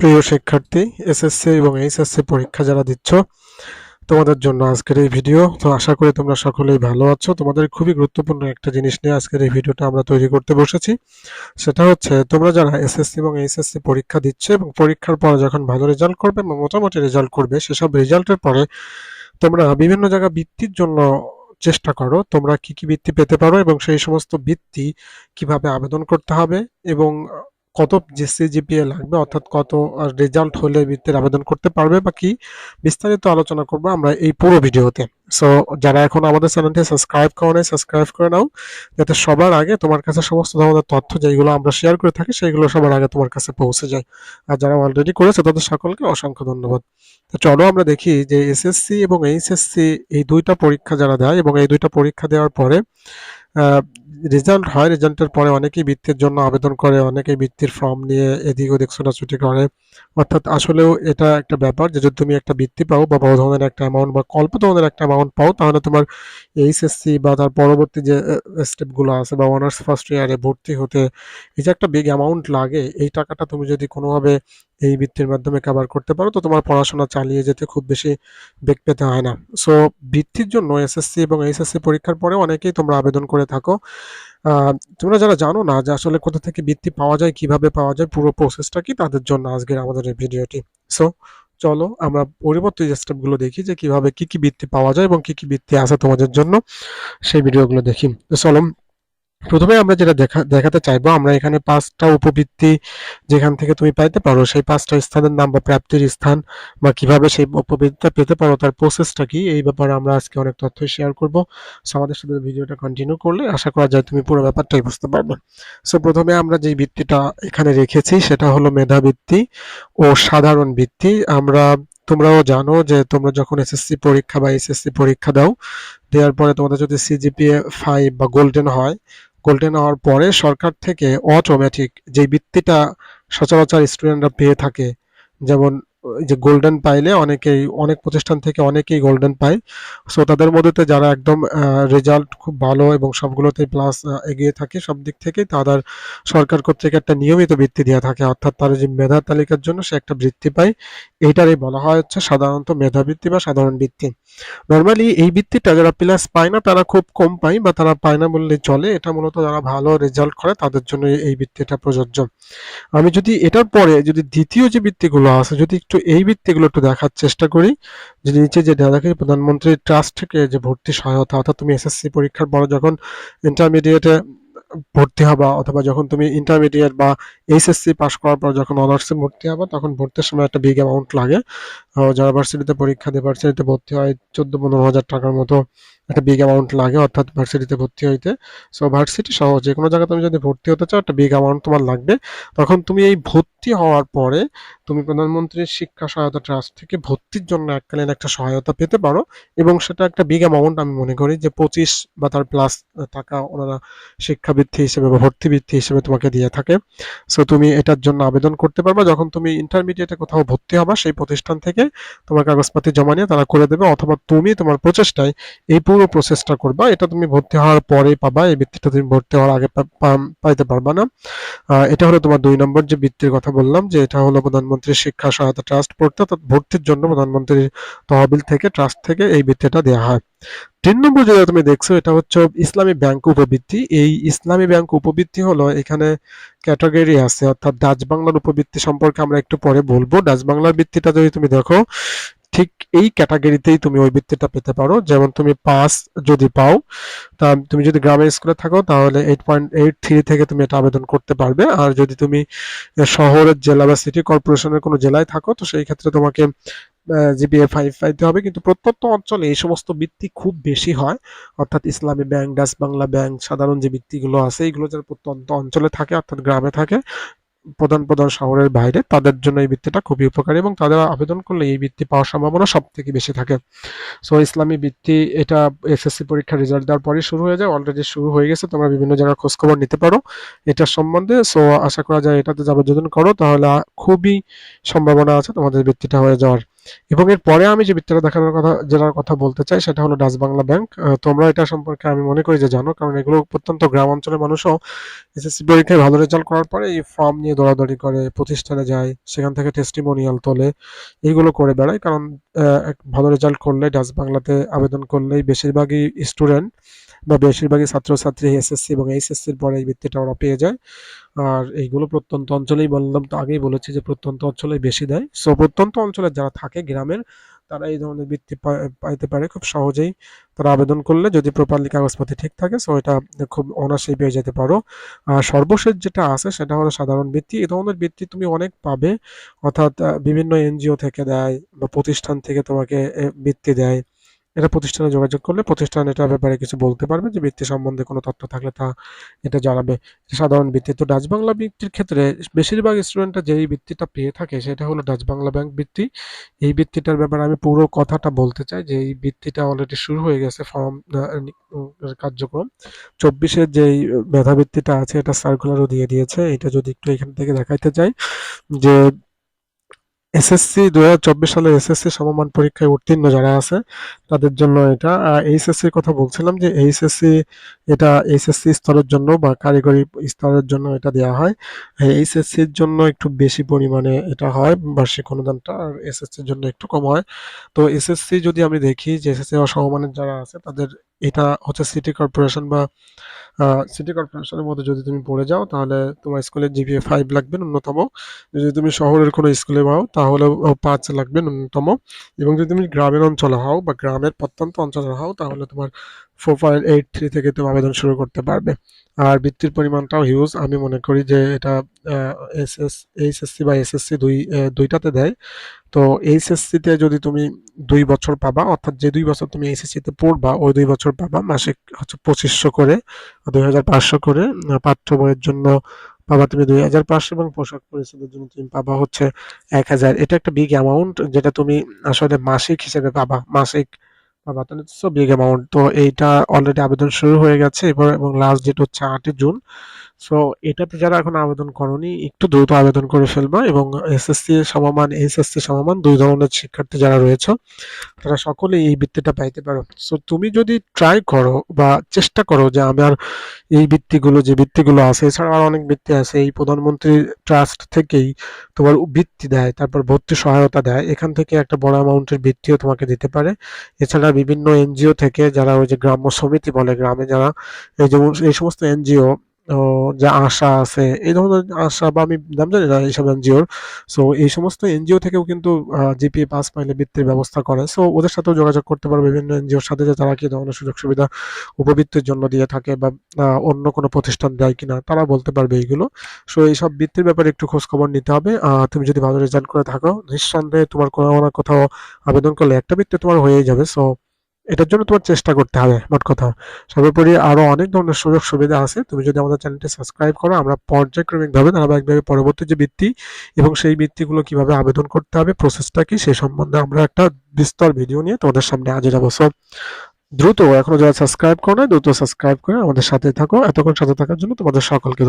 প্রিয় শিক্ষার্থী এসএসসি এবং এইচএসসি পরীক্ষা যারা দিচ্ছ, তোমাদের জন্য আজকের এই ভিডিও। তো আশা করি তোমরা সকলেই ভালো আছো। তোমাদের খুবই গুরুত্বপূর্ণ একটা জিনিস নিয়ে আজকের এই ভিডিওটা আমরা তৈরি করতে বসেছি। সেটা হচ্ছে, তোমরা যারা এসএসসি এবং এইচএসসি পরীক্ষা দিচ্ছে এবং পরীক্ষার পরে যখন ভালো রেজাল্ট করবে এবং মোটামুটি রেজাল্ট করবে, সেসব রেজাল্টের পরে তোমরা বিভিন্ন জায়গা বৃত্তির জন্য চেষ্টা করো। তোমরা কি কি বৃত্তি পেতে পারো এবং সেই সমস্ত বৃত্তি কীভাবে আবেদন করতে হবে এবং কত সিজিপিএ লাগবে, অর্থাৎ কত রেজাল্ট হলে বৃত্তির আবেদন করতে পারবে বা কি? বিস্তারিত আলোচনা করব আমরা এই পুরো ভিডিওতে। সো যারা এখন আমাদের চ্যানেলটি সাবস্ক্রাইব করো নাই সাবস্ক্রাইব করে নাও, যাতে সবার আগে তোমার কাছে সমস্ত ধরনের তথ্য যেগুলো আমরা শেয়ার করে থাকি সেগুলো সবার আগে তোমার কাছে পৌঁছে যায়। আর যারা অলরেডি করেছে, তাদের সকলকে অসংখ্য ধন্যবাদ। তো চলো আমরা দেখি যে এসএসসি এবং এইচএসসি এই দুইটা পরীক্ষা যারা দেয় এবং এই দুইটা পরীক্ষা দেওয়ার পরে রেজাল্ট হয় রেজাল্টের পরে অনেকেই বৃত্তির জন্য আবেদন করে, অনেকেই বৃত্তির ফর্ম নিয়ে এদিক ওদিক ছোটাছুটি করে। অর্থাৎ আসলেও এটা একটা ব্যাপার যে যদি তুমি একটা বৃত্তি পাও বা বড় ধরনের একটা অ্যামাউন্ট বা অল্প ধরনের একটা অ্যামাউন্ট পাও, তাহলে তোমার এইচএসসি বা তার পরবর্তী যে স্টেপগুলো আছে বা অনার্স ফার্স্ট ইয়ারে ভর্তি হতে এই যে একটা বিগ অ্যামাউন্ট লাগে। এই টাকাটা তুমি যদি কোনোভাবে এই বৃত্তির মাধ্যমে কভার করতে পারো। তো তোমার পড়াশোনা চালিয়ে যেতে খুব বেশি বেগ পেতে হয় না। সো বৃত্তির জন্য এসএসসি এবং এইচএসসি পরীক্ষার পরে অনেকেই তোমরা আবেদন করে থাকো। তোমরা যারা জানো না যে আসলে কোথা থেকে বৃত্তি পাওয়া যায়, কীভাবে পাওয়া যায়, পুরো প্রসেসটা কি, তাদের জন্য আজকের আমাদের এই ভিডিওটি। সো চলো আমরা পরিবর্তিত যে স্টেপগুলো দেখি যে কীভাবে কি কি বৃত্তি পাওয়া যায় এবং কি কি বৃত্তি আছে তোমাদের জন্য, সেই ভিডিওগুলো দেখি। চলো প্রথমে আমরা যেটা দেখা দেখাতে চাইব, আমরা এখানে পাঁচটা উপবৃত্তি যেখান থেকে তুমি পাইতে পারো। সেই পাঁচটা স্থানের নাম বা প্রাপ্তির স্থান বা কীভাবে সেই উপবৃত্তিটা পেতে পারো, তার প্রসেসটা কি, এই ব্যাপারে আমরা আজকে অনেক তথ্য শেয়ার করব। সো আমাদের সাথে ভিডিওটা কন্টিনিউ করলে আশা করা যায় তুমি পুরো ব্যাপারটাই বুঝতে পারবে। সো প্রথমে আমরা যে বৃত্তিটা এখানে রেখেছি, সেটা হলো মেধাবৃত্তি ও সাধারণ বৃত্তি আমরা, তোমরাও জানো যে তোমরা যখন এসএসসি পরীক্ষা বা এসএসসি পরীক্ষা দাও, দেওয়ার পরে তোমাদের যদি সিজিপিএ ফাইভ বা গোল্ডেন হয় গোল্ডেন হওয়ার পরে সরকার থেকে অটোমেটিক যে বৃত্তিটা সচরাচর স্টুডেন্টরা পেয়ে থাকে যেমন যে গোল্ডেন পাইলে অনেকেই, অনেক প্রতিষ্ঠান থেকে অনেকেই গোল্ডেন পায়। সো তাদের মধ্যে যারা একদম রেজাল্ট খুব ভালো এবং সবগুলোতে প্লাস এগিয়ে থাকে, সব দিক থেকেই তাদের সরকার কর্তৃক একটা নিয়মিত বৃত্তি দেওয়া থাকে। অর্থাৎ তার যে মেধা তালিকার জন্য সে একটা বৃত্তি পায়, এইটারই বলা হয় হচ্ছে সাধারণত মেধাবৃত্তি বা সাধারণ বৃত্তি। নর্মালি এই বৃত্তিটা যারা প্লাস পায় না, তারা খুব কম পায় বা তারা পায় না বললে চলে। এটা মূলত যারা ভালো রেজাল্ট করে, তাদের জন্য এই বৃত্তিটা প্রযোজ্য। আমি যদি এটার পরে যদি দ্বিতীয় যে বৃত্তিগুলো আছে, যদি একটু এই বৃত্তিগুলো একটু দেখার চেষ্টা করি। যে নিচে যে দেখি প্রধানমন্ত্রী ট্রাস্ট থেকে যে ভর্তি সহায়তা, অর্থাৎ তুমি এসএসসি পরীক্ষার পর যখন ইন্টারমিডিয়েটে ভর্তি হবা, অথবা যখন তুমি ইন্টারমিডিয়েট বা এইচএসসি পাস করার পর যখন অনার্সে ভর্তি হবা, তখন ভর্তির সময় একটা বিগ অ্যামাউন্ট লাগে। যারা ভার্সিটিতে পরীক্ষা দিয়ে ভার্সিটিতে ভর্তি হয়, চোদ্দ পনেরো হাজার টাকার মতো একটা বিগ অ্যামাউন্ট লাগে, অর্থাৎ ভার্সিটিতে ভর্তি হইতে। সো ভার্সিটি সহ যে কোনো জায়গায় তুমি যদি ভর্তি হতে চাও, একটা বিগ অ্যামাউন্ট তোমার লাগবে। তখন তুমি এই ভর্তি হওয়ার পরে তুমি প্রধানমন্ত্রীর শিক্ষা সহায়তা ট্রাস্ট থেকে ভর্তির জন্য এককালীন একটা সহায়তা পেতে পারো এবং সেটা একটা বিগ অ্যামাউন্ট আমি মনে করি যে পঁচিশ বা তার প্লাস টাকা ওনারা শিক্ষাবৃত্তি হিসেবে বা ভর্তি বৃত্তি হিসেবে তোমাকে দিয়ে থাকে। সো তুমি এটার জন্য আবেদন করতে পারবা। যখন তুমি ইন্টারমিডিয়েটে কোথাও ভর্তি হবা, সেই প্রতিষ্ঠান থেকে তোমার কাগজপাতি জমা নিয়ে তারা করে দেবে অথবা তুমি তোমার প্রচেষ্টায় এই পুরো প্রসেসটা করবা, এটা তুমি ভর্তি হওয়ার পরে পাবা, এই বৃত্তিটা তুমি ভর্তি হওয়ার আগে পাইতে পারবা না। এটা হলো তোমার দুই নম্বর যে বৃত্তির কথা বললাম, যে এটা হলো প্রধানমন্ত্রী শিক্ষা সহায়তা ট্রাস্ট পড়তে, অর্থাৎ ভর্তির জন্য প্রধানমন্ত্রীর তহবিল থেকে ট্রাস্ট থেকে এই বৃত্তিটা দেওয়া হয়। তিন নম্বর যেটা তুমি দেখছ, এটা হচ্ছে ইসলামী ব্যাংক উপবৃত্তি। এই ইসলামী ব্যাংক উপবৃত্তি হলো এখানে ক্যাটাগরি আছে, অর্থাৎ ডাচ বাংলার উপবৃত্তি সম্পর্কে আমরা একটু পরে বলব। ডাচ বাংলার বৃত্তিটা যদি তুমি দেখো ঠিক এই ক্যাটাগরিতেই তুমি ওই বৃত্তিটা পেতে পারো। যেমন তুমি পাস যদি পাও, তা তুমি যদি গ্রামের স্কুলে থাকো, তাহলে এইট পয়েন্ট এইট থ্রি থেকে তুমি এটা আবেদন করতে পারবে। আর যদি তুমি শহরের জেলা বা সিটি কর্পোরেশনের কোনো জেলায় থাকো, তো সেই ক্ষেত্রে তোমাকে জিপিএ ফাইভ পাইতে হবে। কিন্তু প্রত্যন্ত অঞ্চলে এই সমস্ত বৃত্তি খুব বেশি হয়। অর্থাৎ ইসলামী ব্যাংক, ডাচ বাংলা ব্যাংক, সাধারণ যে বৃত্তিগুলো আছে এইগুলো যারা প্রত্যন্ত অঞ্চলে থাকে, অর্থাৎ গ্রামে থাকে প্রধান প্রধান শহরের বাইরে, তাদের জন্য এই বৃত্তিটা খুবই উপকারী এবং তাদের আবেদন করলে এই বৃত্তি পাওয়ার সম্ভাবনা সব থেকে বেশি থাকে। সো ইসলামী বৃত্তি, এটা এসএসসি পরীক্ষার রেজাল্ট দেওয়ার পরে শুরু হয়ে যায় অলরেডি শুরু হয়ে গেছে, তোমরা বিভিন্ন জায়গায় খোঁজখবর নিতে পারো এটার সম্বন্ধে। সো আশা করা যায় এটাতে আবেদন করো, তাহলে খুবই সম্ভাবনা আছে তোমাদের বৃত্তিটা হয়ে যাওয়ার। এবং এর পরে আমি যে বৃত্তিটা দেখানোর কথা যেটার কথা বলতে চাই, সেটা হলো ডাচ বাংলা ব্যাংক। তোমরা এটা সম্পর্কে আমি মনে করি যে জানো, কারণ এগুলো প্রত্যন্ত গ্রাম অঞ্চলের মানুষও এসএসসি পরীক্ষায় ভালো রেজাল্ট করার পরে এই ফর্ম নিয়ে দৌড়াদৌড়ি করে, প্রতিষ্ঠানে যায়, সেখান থেকে টেস্টিমোনিয়াল তোলে এইগুলো করে বেড়ায়। কারণ ভালো রেজাল্ট করলে, ডাচ বাংলাতে আবেদন করলেই বেশিরভাগই স্টুডেন্ট বা বেশিরভাগই ছাত্রছাত্রী এসএসসি এবং এইচএসসির পরে এই বৃত্তিটা ওরা পেয়ে যায়। আর এইগুলো প্রত্যন্ত অঞ্চলেই বললাম, তো আগেই বলেছি যে প্রত্যন্ত অঞ্চলেই বেশি দেয়। সো প্রত্যন্ত অঞ্চলে যারা থাকে গ্রামের, তারা এই ধরনের বৃত্তি পাইতে পারে। খুব সহজেই তারা আবেদন করলে যদি প্রপারলি কাগজপত্র ঠিক থাকে সো এটা খুব অনায়াসেই পেয়ে যেতে পারো। আর সর্বশেষ যেটা আছে, সেটা হলো সাধারণ বৃত্তি। এই ধরনের বৃত্তি তুমি অনেক পাবে, অর্থাৎ বিভিন্ন এনজিও থেকে দেয় বা প্রতিষ্ঠান থেকে তোমাকে বৃত্তি দেয়। এটা প্রতিষ্ঠানে যোগাযোগ করলে প্রতিষ্ঠান এটার ব্যাপারে কিছু বলতে পারবে যে বৃত্তি সম্বন্ধে কোনো তথ্য থাকলে তা এটা জানাবে। সাধারণ বৃত্তি তো ডাচ বাংলা বৃত্তির ক্ষেত্রে বেশিরভাগ স্টুডেন্টরা যেই বৃত্তিটা পেয়ে থাকে সেটা হলো ডাচ বাংলা ব্যাংক বৃত্তি এই বৃত্তিটার ব্যাপারে আমি পুরো কথাটা বলতে চাই যে এই বৃত্তিটা অলরেডি শুরু হয়ে গেছে ফর্ম কার্যক্রম। চব্বিশের যেই মেধাবৃত্তিটা আছে এটা সার্কুলারও দিয়ে দিয়েছে। এটা যদি একটু এখান থেকে দেখাইতে চাই যে এসএসসি দু সালের এসএসসি সমমান পরীক্ষায় উত্তীর্ণ যারা আছে, তাদের জন্য এটা। এইচএসসির কথা বলছিলাম যে এইচএসসি এটা এইচএসসি স্তরের জন্য বা কারিগরি স্তরের জন্য এটা দেওয়া হয়। এইচএসসির জন্য একটু বেশি পরিমাণে এটা হয়, বার্ষিক অনুদানটা আর এসএসসির জন্য একটু কম হয়। তো এসএসসি যদি আমি দেখি যে এসএসসি সমমানের যারা আছে, তাদের এটা হচ্ছে সিটি কর্পোরেশন বা সিটি কর্পোরেশনের মধ্যে যদি তুমি পড়ে যাও, তাহলে তোমার স্কুলের জিপিএ ফাইভ লাগবে ন্যূনতম। যদি তুমি শহরের কোনো স্কুলে পাও তাহলে পাঁচ লাগবে ন্যূনতম। এবং যদি তুমি গ্রামের অঞ্চলে হও বা গ্রামের প্রত্যন্ত অঞ্চলে হও, তাহলে তোমার ফোর পয়েন্ট এইট থ্রি থেকে তুমি আবেদন শুরু করতে পারবে। আর বৃত্তির পরিমাণটাও হিউজ আমি মনে করি যে এটা এস এস এইচএসসি বা এসএসসি দুই দুইটাতে দেয়। তো এইচএসসিতে যদি তুমি দুই বছর পাবা, অর্থাৎ যে দুই বছর তুমি এইচএসসিতে পড়বা, ওই দুই বছর পাবা মাসিক হচ্ছে পঁচিশশো করে, দুই হাজার পাঁচশো করে। পাঠ্য বইয়ের জন্য পাবা তুমি দুই হাজার পাঁচশো এবং পোশাক পরিচ্ছদের জন্য তুমি পাবা হচ্ছে এক হাজার। এটা একটা বিগ অ্যামাউন্ট যেটা তুমি আসলে মাসিক হিসেবে পাবা। মাসিক সো বিগ অ্যামাউন্ট তো এইটা অলরেডি আবেদন শুরু হয়ে গেছে, এবার এবং লাস্ট ডেট হচ্ছে আটই জুন। সো এটাতে যারা এখন আবেদন করনি, একটু দ্রুত আবেদন করে ফেলবা এবং এসএসসি সমমান এইচএসসি সমমান দুই ধরনের শিক্ষার্থী যারা রয়েছে, তারা সকলেই এই বৃত্তিটা পাইতে পারো। সো তুমি যদি ট্রাই করো বা চেষ্টা করো যে আমার এই বৃত্তিগুলো, যে বৃত্তিগুলো আছে এছাড়া আর অনেক বৃত্তি আছে, এই প্রধানমন্ত্রী ট্রাস্ট থেকেই তোমার বৃত্তি দেয়, তারপর ভর্তি সহায়তা দেয়, এখান থেকে একটা বড় অ্যামাউন্টের বৃত্তিও তোমাকে দিতে পারে। এছাড়া বিভিন্ন এনজিও থেকে যারা ওই যে গ্রাম্য সমিতি বলে, গ্রামে যারা এই যেমন এই সমস্ত এনজিও যা আশা আছে, এই ধরনের আশা বা আমি নাম জানি না এইসব এনজিওর। সো এই সমস্ত এনজিও থেকেও কিন্তু জিপিএ পাস পাইলে বৃত্তির ব্যবস্থা করে। সো ওদের সাথেও যোগাযোগ করতে পারো বিভিন্ন এনজিওর সাথে, যে তারা কি ধরনের সুযোগ সুবিধা উপবৃত্তির জন্য দিয়ে থাকে বা অন্য কোনো প্রতিষ্ঠান দেয় কিনা, তারা বলতে পারবে এইগুলো। সো এইসব বৃত্তির ব্যাপারে একটু খোঁজ খবর নিতে হবে। তুমি যদি ভালো রেজাল্ট করে থাকো, নিঃসন্দেহে তোমার কোনো না কোথাও আবেদন করলে একটা বৃত্তি তোমার হয়েই যাবে। সো এটার জন্য তোমার চেষ্টা করতে হবে, মোট কথা। সর্বোপরি আরও অনেক ধরনের সুযোগ সুবিধা আছে। তুমি যদি আমাদের চ্যানেলটি সাবস্ক্রাইব করো, আমরা পর্যায়ক্রমিকভাবে ধারাবাহিকভাবে পরবর্তী যে বৃত্তি এবং সেই বৃত্তিগুলো কীভাবে আবেদন করতে হবে প্রসেসটা কি সেই সম্বন্ধে আমরা একটা বিস্তর ভিডিও নিয়ে তোমাদের সামনে হাজির হব। সব দ্রুত এখনও যারা সাবস্ক্রাইব করো না দ্রুত সাবস্ক্রাইব করে আমাদের সাথে থাকো। এতক্ষণ সাথে থাকার জন্য তোমাদের সকলকে।